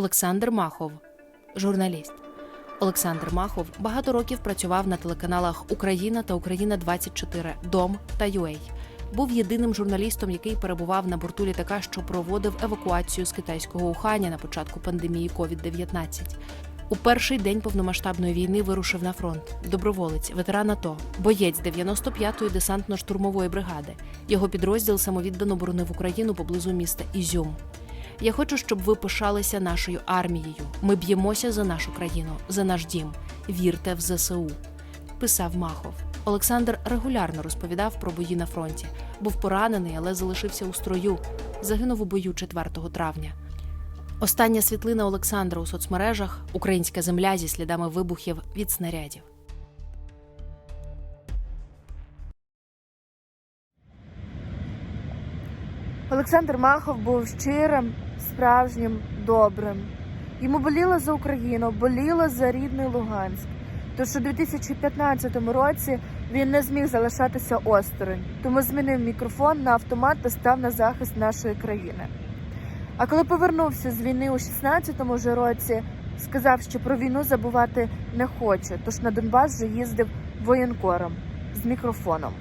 Олександр Махов, журналіст. Олександр Махов багато років працював на телеканалах Україна та Україна 24 Дом та ЮЕЙ. Був єдиним журналістом, який перебував на борту літака, що проводив евакуацію з китайського Уханя на початку пандемії COVID-19. У перший день повномасштабної війни вирушив на фронт. Доброволець, ветеран АТО, боєць 95-ї десантно-штурмової бригади. Його підрозділ самовіддано боронив Україну поблизу міста Ізюм. Я хочу, щоб ви пишалися нашою армією. Ми б'ємося за нашу країну, за наш дім. Вірте в ЗСУ. Писав Махов. Олександр регулярно розповідав про бої на фронті. Був поранений, але залишився у строю. Загинув у бою 4 травня. Остання світлина Олександра у соцмережах українська земля зі слідами вибухів від снарядів. Олександр Махов був щирим, справжнім, добрим. Йому боліло за Україну, боліло за рідний Луганськ. Тож у 2015 році він не зміг залишатися осторонь, тому змінив мікрофон на автомат та став на захист нашої країни. А коли повернувся з війни у 16-му же році, сказав, що про війну забувати не хоче, тож на Донбас вже їздив воєнкором з мікрофоном.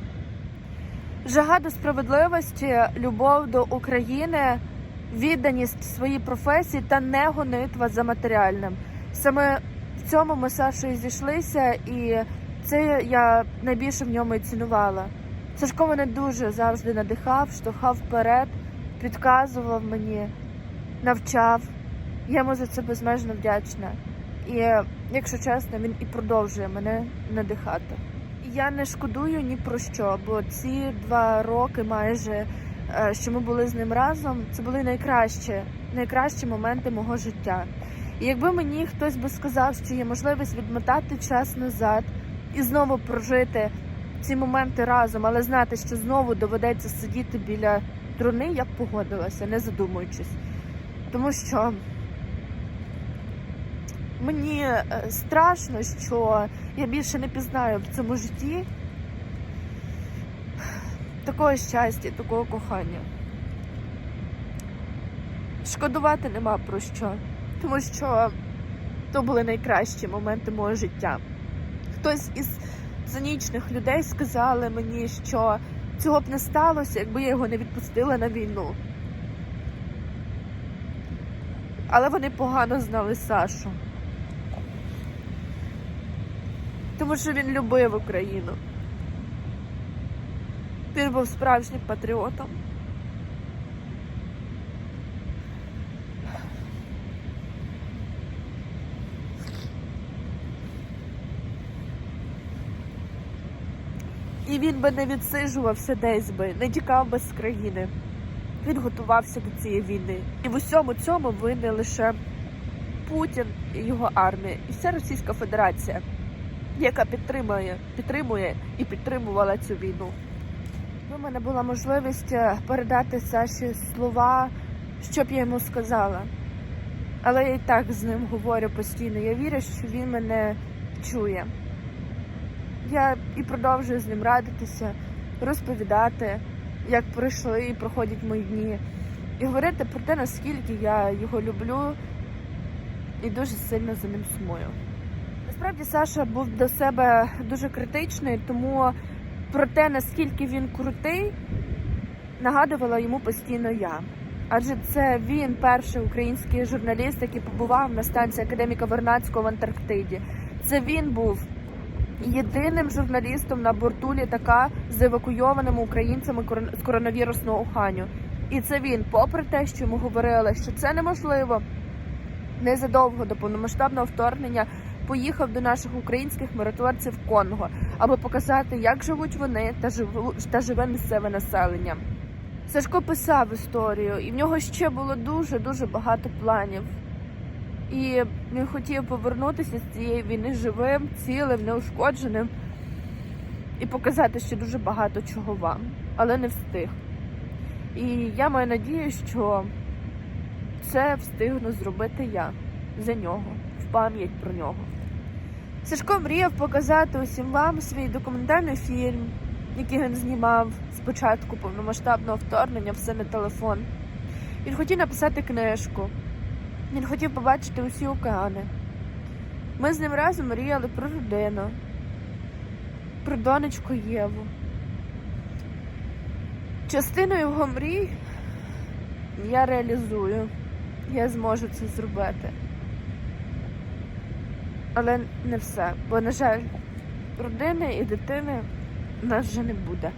Жага до справедливості, любов до України, відданість своїй професії та не гонитва за матеріальним. Саме в цьому ми Сашою зійшлися, і це я найбільше в ньому і цінувала. Сашко мене дуже завжди надихав, штовхав вперед, підказував мені, навчав. Я йому за це безмежно вдячна. І, якщо чесно, він і продовжує мене надихати. Я не шкодую ні про що, бо ці два роки майже, що ми були з ним разом, це були найкращі, найкращі моменти мого життя. І якби мені хтось би сказав, що є можливість відмотати час назад і знову прожити ці моменти разом, але знати, що знову доведеться сидіти біля труни, я б погодилася, не задумуючись. Тому що мені е, страшно, що я більше не пізнаю в цьому житті такого щастя, такого кохання. Шкодувати нема про що, тому що то були найкращі моменти мого життя. Хтось із цинічних людей сказали мені, що цього б не сталося, якби я його не відпустила на війну. Але вони погано знали Сашу. Тому що він любив Україну. Він був справжнім патріотом. І він би не відсиджувався десь би, не тікав би з країни. Він готувався до цієї війни. І в усьому цьому винен лише Путін і його армія, і вся Російська Федерація яка підтримує, підтримує і підтримувала цю війну. У мене була можливість е, передати Саші слова, що б я йому сказала. Але я і так з ним говорю постійно. Я вірю, що він мене чує. Я і продовжую з ним радитися, розповідати, як пройшли і проходять мої дні, і говорити про те, наскільки я його люблю і дуже сильно за ним сумую. Насправді Саша був до себе дуже критичний, тому про те, наскільки він крутий, нагадувала йому постійно я. Адже це він перший український журналіст, який побував на станції академіка Вернадського в Антарктиді. Це він був єдиним журналістом на борту літака з евакуйованими українцями з коронавірусного Уханю. І це він, попри те, що йому говорили, що це неможливо, незадовго до повномасштабного вторгнення поїхав до наших українських миротворців Конго, аби показати, як живуть вони та живу та живе місцеве населення. Сашко писав історію, і в нього ще було дуже дуже багато планів. І він хотів повернутися з цієї війни живим, цілим, неушкодженим і показати ще дуже багато чого вам, але не встиг. І я маю надію, що це встигну зробити я за нього, в пам'ять про нього. Сашко мріяв показати усім вам свій документальний фільм, який він знімав спочатку повномасштабного вторгнення, все на телефон. Він хотів написати книжку. Він хотів побачити усі океани. Ми з ним разом мріяли про родину, про донечку Єву. Частину його мрій я реалізую. Я зможу це зробити. Але не все. Бо, на жаль, родини і дитини в нас вже не буде.